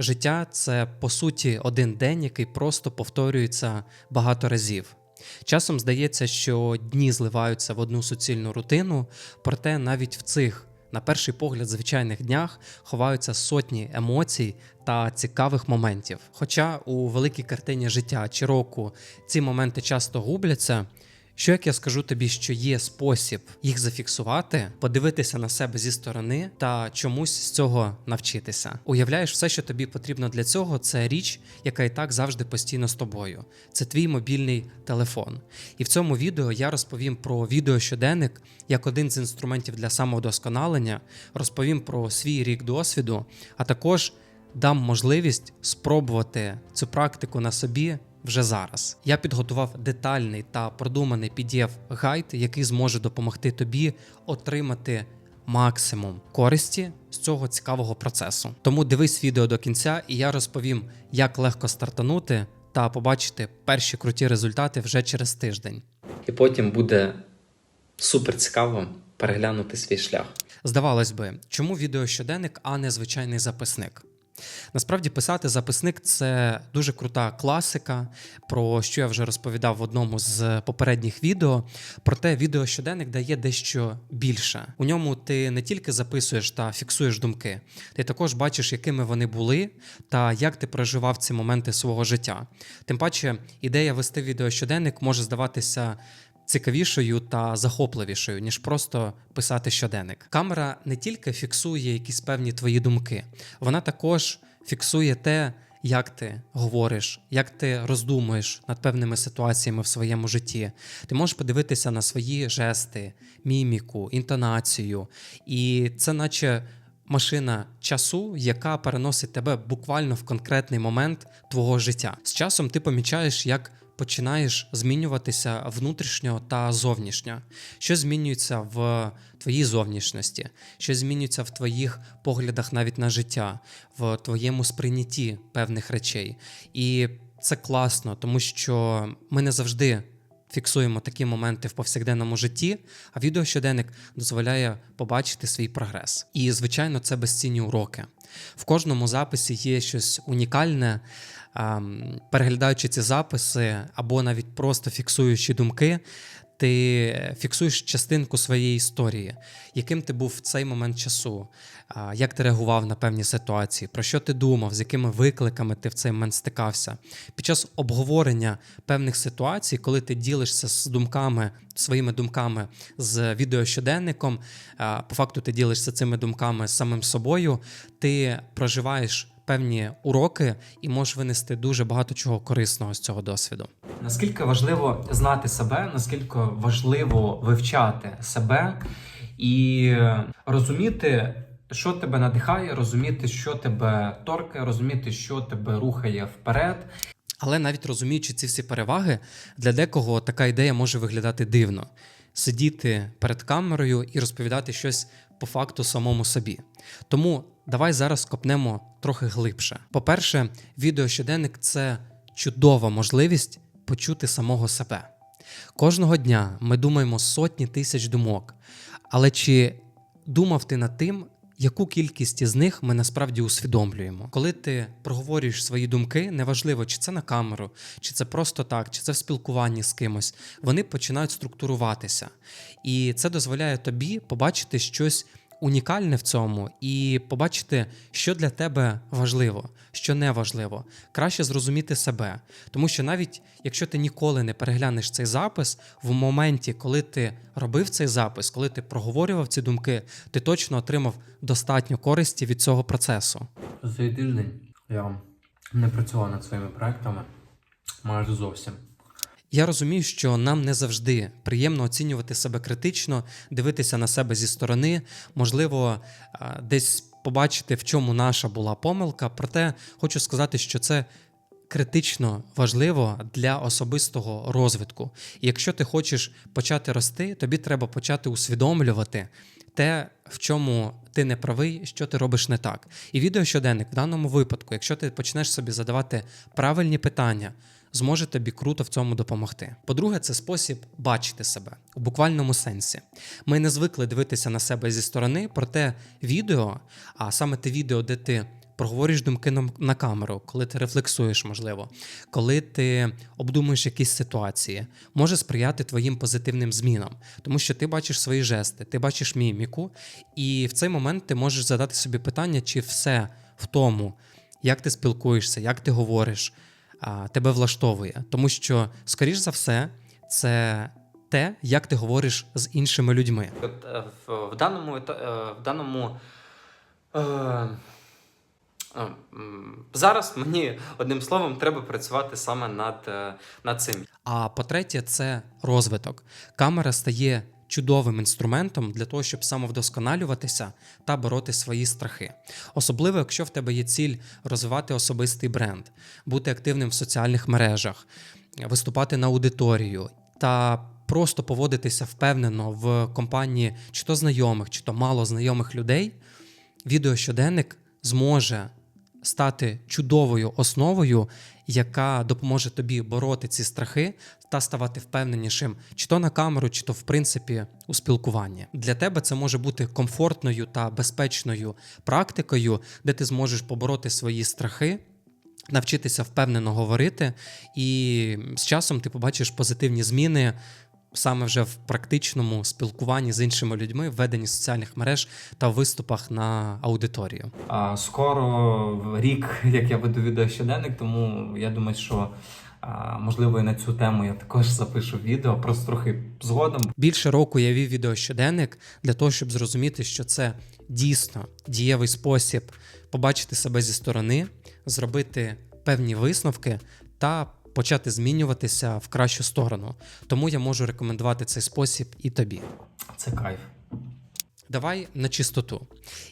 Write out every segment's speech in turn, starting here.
Життя це по суті один день, який просто повторюється багато разів. Часом здається, що дні зливаються в одну суцільну рутину, проте навіть в цих, на перший погляд, звичайних днях ховаються сотні емоцій та цікавих моментів. Хоча у великій картині життя чи року ці моменти часто губляться. Що як я скажу тобі, що є спосіб їх зафіксувати, подивитися на себе зі сторони та чомусь з цього навчитися? Уявляєш, все, що тобі потрібно для цього, це річ, яка і так завжди постійно з тобою. Це твій мобільний телефон. І в цьому відео я розповім про відеощоденник як один з інструментів для самовдосконалення, розповім про свій рік досвіду, а також дам можливість спробувати цю практику на собі вже зараз. Я підготував детальний та продуманий pdf гайд який зможе допомогти тобі отримати максимум користі з цього цікавого процесу. Тому дивись відео до кінця, і я розповім, як легко стартанути та побачити перші круті результати вже через тиждень. І потім буде супер цікаво переглянути свій шлях. Здавалось би, чому відеощоденник, а не звичайний записник? Насправді писати записник це дуже крута класика, про що я вже розповідав в одному з попередніх відео. Проте відеощоденник дає дещо більше. У ньому ти не тільки записуєш та фіксуєш думки, ти також бачиш, якими вони були, та як ти проживав ці моменти свого життя. Тим паче, ідея вести відеощоденник може здаватися цікавішою та захопливішою, ніж просто писати щоденник. Камера не тільки фіксує якісь певні твої думки, вона також фіксує те, як ти говориш, як ти роздумуєш над певними ситуаціями в своєму житті. Ти можеш подивитися на свої жести, міміку, інтонацію, і це наче. Машина часу, яка переносить тебе буквально в конкретний момент твого життя. З часом ти помічаєш, як починаєш змінюватися внутрішньо та зовнішньо. Що змінюється в твоїй зовнішності, що змінюється в твоїх поглядах навіть на життя, в твоєму сприйнятті певних речей. І це класно, тому що ми не завжди. Фіксуємо такі моменти в повсякденному житті, а відеощоденник дозволяє побачити свій прогрес. І, звичайно, це безцінні уроки. В кожному записі є щось унікальне, Ем, переглядаючи ці записи або навіть просто фіксуючи думки, ти фіксуєш частинку своєї історії, яким ти був в цей момент часу, як ти реагував на певні ситуації, про що ти думав, з якими викликами ти в цей момент стикався. Під час обговорення певних ситуацій, коли ти ділишся з думками, своїми думками з відеощоденником, по факту ти ділишся цими думками з самим собою, ти проживаєш певні уроки і можеш винести дуже багато чого корисного з цього досвіду. Наскільки важливо знати себе, наскільки важливо вивчати себе і розуміти, що тебе надихає, розуміти, що тебе торкає, розуміти, що тебе рухає вперед. Але навіть розуміючи ці всі переваги, для декого така ідея може виглядати дивно: сидіти перед камерою і розповідати щось по факту самому собі. Тому давай зараз копнемо трохи глибше. По-перше, відеощоденник це чудова можливість почути самого себе. Кожного дня ми думаємо сотні тисяч думок, але чи думав ти над тим, яку кількість із них ми насправді усвідомлюємо? Коли ти проговорюєш свої думки, неважливо, чи це на камеру, чи це просто так, чи це в спілкуванні з кимось, вони починають структуруватися. І це дозволяє тобі побачити щось унікальне в цьому і побачити, що для тебе важливо, що не важливо. Краще зрозуміти себе. Тому що навіть якщо ти ніколи не переглянеш цей запис, в моменті, коли ти робив цей запис, коли ти проговорював ці думки, ти точно отримав достатньо користі від цього процесу. За цей тиждень я не працював над своїми проектами майже зовсім. Я розумію, що нам не завжди приємно оцінювати себе критично, дивитися на себе зі сторони, можливо, десь побачити, в чому наша була помилка. Проте хочу сказати, що це критично важливо для особистого розвитку. І якщо ти хочеш почати рости, тобі треба почати усвідомлювати те, в чому ти не правий, що ти робиш не так. І відеощоденник в даному випадку, якщо ти почнеш собі задавати правильні питання зможе тобі круто в цьому допомогти. По-друге, це спосіб бачити себе у буквальному сенсі. Ми не звикли дивитися на себе зі сторони, проте відео, а саме те відео, де ти проговорюєш думки на, камеру, коли ти рефлексуєш, можливо, коли ти обдумуєш якісь ситуації, може сприяти твоїм позитивним змінам, тому що ти бачиш свої жести, ти бачиш міміку, і в цей момент ти можеш задати собі питання, чи все в тому, як ти спілкуєшся, як ти говориш, тебе влаштовує. Тому що, скоріш за все, це те, як ти говориш з іншими людьми. От, е, в, в даному е, в даному. Е, е, зараз мені одним словом треба працювати саме над, над цим. А по-третє, це розвиток. Камера стає чудовим інструментом для того, щоб самовдосконалюватися та бороти свої страхи. Особливо, якщо в тебе є ціль розвивати особистий бренд, бути активним в соціальних мережах, виступати на аудиторію та просто поводитися впевнено в компанії чи то знайомих, чи то мало знайомих людей. Відеощоденник зможе стати чудовою основою, яка допоможе тобі бороти ці страхи та ставати впевненішим, чи то на камеру, чи то в принципі у спілкуванні. Для тебе це може бути комфортною та безпечною практикою, де ти зможеш побороти свої страхи. Навчитися впевнено говорити, і з часом ти побачиш позитивні зміни саме вже в практичному спілкуванні з іншими людьми, введенні соціальних мереж та виступах на аудиторію. А, скоро рік, як я веду відеощоденник, тому я думаю, що можливо і на цю тему я також запишу відео, просто трохи згодом. Більше року я вів відеощоденник для того, щоб зрозуміти, що це дійсно дієвий спосіб побачити себе зі сторони, зробити певні висновки та почати змінюватися в кращу сторону. Тому я можу рекомендувати цей спосіб і тобі. Це кайф. Давай на чистоту.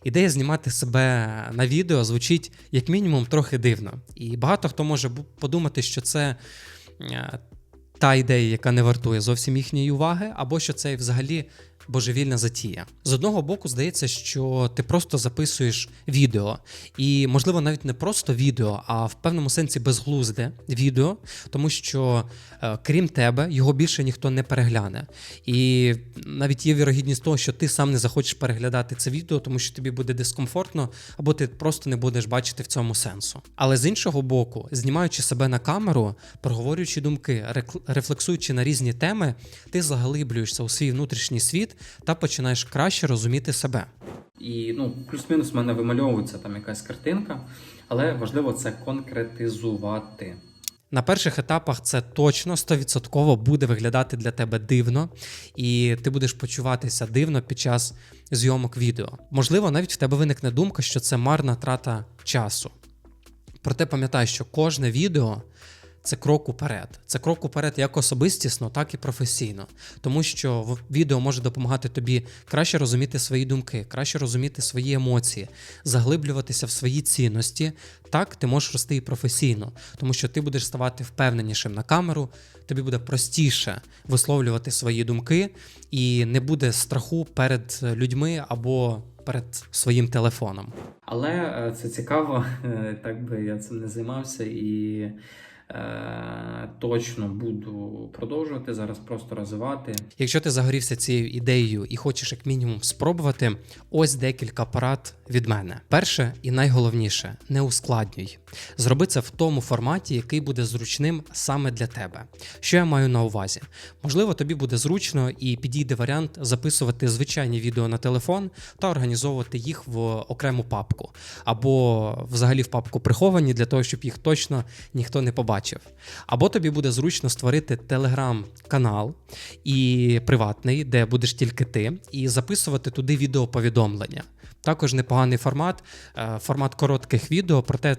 Ідея знімати себе на відео звучить як мінімум трохи дивно. І багато хто може подумати, що це е, та ідея, яка не вартує зовсім їхньої уваги, або що це взагалі божевільна затія. З одного боку, здається, що ти просто записуєш відео, і, можливо, навіть не просто відео, а в певному сенсі безглузде відео, тому що е, крім тебе його більше ніхто не перегляне. І навіть є вірогідність того, що ти сам не захочеш переглядати це відео, тому що тобі буде дискомфортно, або ти просто не будеш бачити в цьому сенсу. Але з іншого боку, знімаючи себе на камеру, проговорюючи думки, рефлексуючи на різні теми, ти заглиблюєшся у свій внутрішній світ та починаєш краще розуміти себе. І ну, плюс-мінус в мене вимальовується там якась картинка, але важливо це конкретизувати. На перших етапах це точно 100% буде виглядати для тебе дивно, і ти будеш почуватися дивно під час зйомок відео. Можливо, навіть в тебе виникне думка, що це марна трата часу. Проте пам'ятай, що кожне відео це крок уперед. Це крок уперед як особистісно, так і професійно. Тому що відео може допомагати тобі краще розуміти свої думки, краще розуміти свої емоції, заглиблюватися в свої цінності. Так ти можеш рости і професійно, тому що ти будеш ставати впевненішим на камеру, тобі буде простіше висловлювати свої думки, і не буде страху перед людьми або перед своїм телефоном. Але е, це цікаво, так би я цим не займався і точно буду продовжувати зараз просто розвивати. Якщо ти загорівся цією ідеєю і хочеш як мінімум спробувати, ось декілька порад від мене. Перше і найголовніше не ускладнюй. Зроби це в тому форматі, який буде зручним саме для тебе. Що я маю на увазі? Можливо, тобі буде зручно і підійде варіант записувати звичайні відео на телефон та організовувати їх в окрему папку, або взагалі в папку приховані для того, щоб їх точно ніхто не побачив. Або тобі буде зручно створити телеграм-канал і приватний, де будеш тільки ти, і записувати туди відеоповідомлення. Також непоганий формат, е, формат коротких відео, проте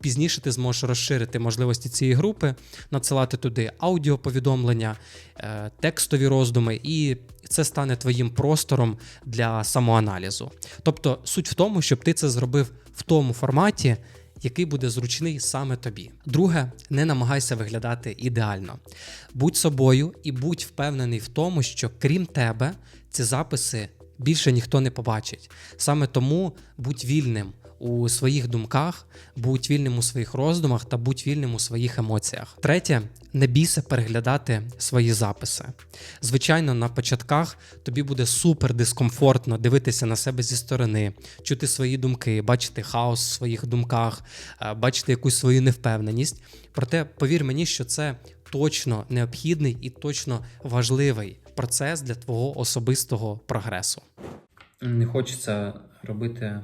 пізніше ти зможеш розширити можливості цієї групи, надсилати туди аудіоповідомлення, е, текстові роздуми, і це стане твоїм простором для самоаналізу. Тобто суть в тому, щоб ти це зробив в тому форматі, який буде зручний саме тобі. Друге, не намагайся виглядати ідеально. Будь собою і будь впевнений в тому, що крім тебе ці записи більше ніхто не побачить. Саме тому будь вільним у своїх думках, будь вільним у своїх роздумах та будь вільним у своїх емоціях. Третє, не бійся переглядати свої записи. Звичайно, на початках тобі буде супер дискомфортно дивитися на себе зі сторони, чути свої думки, бачити хаос в своїх думках, е, бачити якусь свою невпевненість. Проте повір мені, що це точно необхідний і точно важливий процес для твого особистого прогресу. Не хочеться робити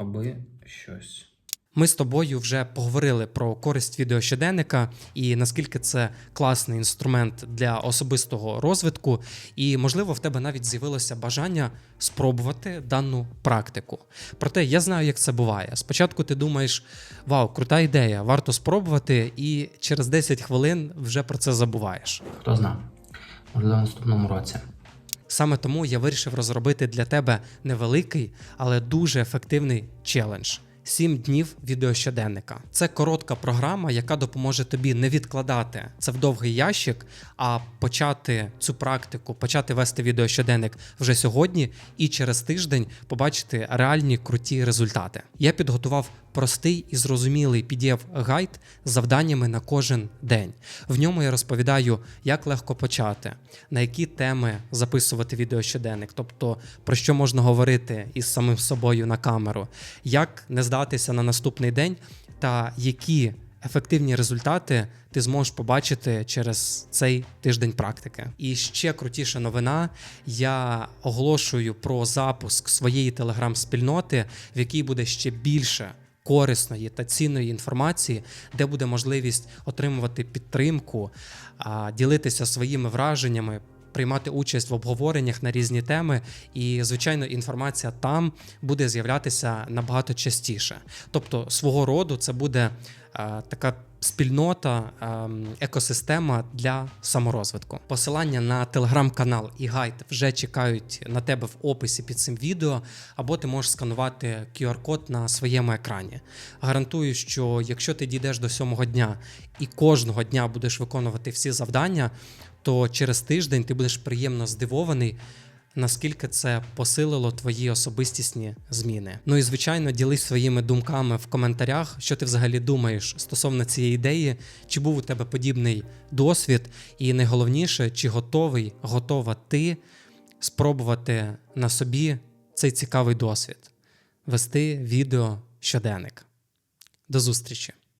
аби щось. Ми з тобою вже поговорили про користь відеощоденника і наскільки це класний інструмент для особистого розвитку, і можливо в тебе навіть з'явилося бажання спробувати дану практику. Проте я знаю, як це буває. Спочатку ти думаєш, вау, крута ідея, варто спробувати, і через 10 хвилин вже про це забуваєш. Хто знає, можливо, в наступному році. Саме тому я вирішив розробити для тебе невеликий, але дуже ефективний челендж. 7 днів відеощоденника. Це коротка програма, яка допоможе тобі не відкладати це в довгий ящик, а почати цю практику, почати вести відеощоденник вже сьогодні і через тиждень побачити реальні круті результати. Я підготував простий і зрозумілий pdf гайд з завданнями на кожен день. В ньому я розповідаю, як легко почати, на які теми записувати відеощоденник, тобто про що можна говорити із самим собою на камеру, як не здатися на наступний день та які ефективні результати ти зможеш побачити через цей тиждень практики. І ще крутіша новина: я оголошую про запуск своєї телеграм-спільноти, в якій буде ще більше. Корисної та цінної інформації, де буде можливість отримувати підтримку, ділитися своїми враженнями, приймати участь в обговореннях на різні теми. І, звичайно, інформація там буде з'являтися набагато частіше. Тобто, свого роду це буде е, така спільнота, ем, екосистема для саморозвитку. Посилання на телеграм-канал і гайд вже чекають на тебе в описі під цим відео, або ти можеш сканувати QR-код на своєму екрані. Гарантую, що якщо ти дійдеш до сьомого дня і кожного дня будеш виконувати всі завдання, то через тиждень ти будеш приємно здивований. Наскільки це посилило твої особистісні зміни? Ну і звичайно, ділись своїми думками в коментарях, що ти взагалі думаєш стосовно цієї ідеї, чи був у тебе подібний досвід, і найголовніше, чи готовий, готова ти спробувати на собі цей цікавий досвід, вести відео щоденник. До зустрічі!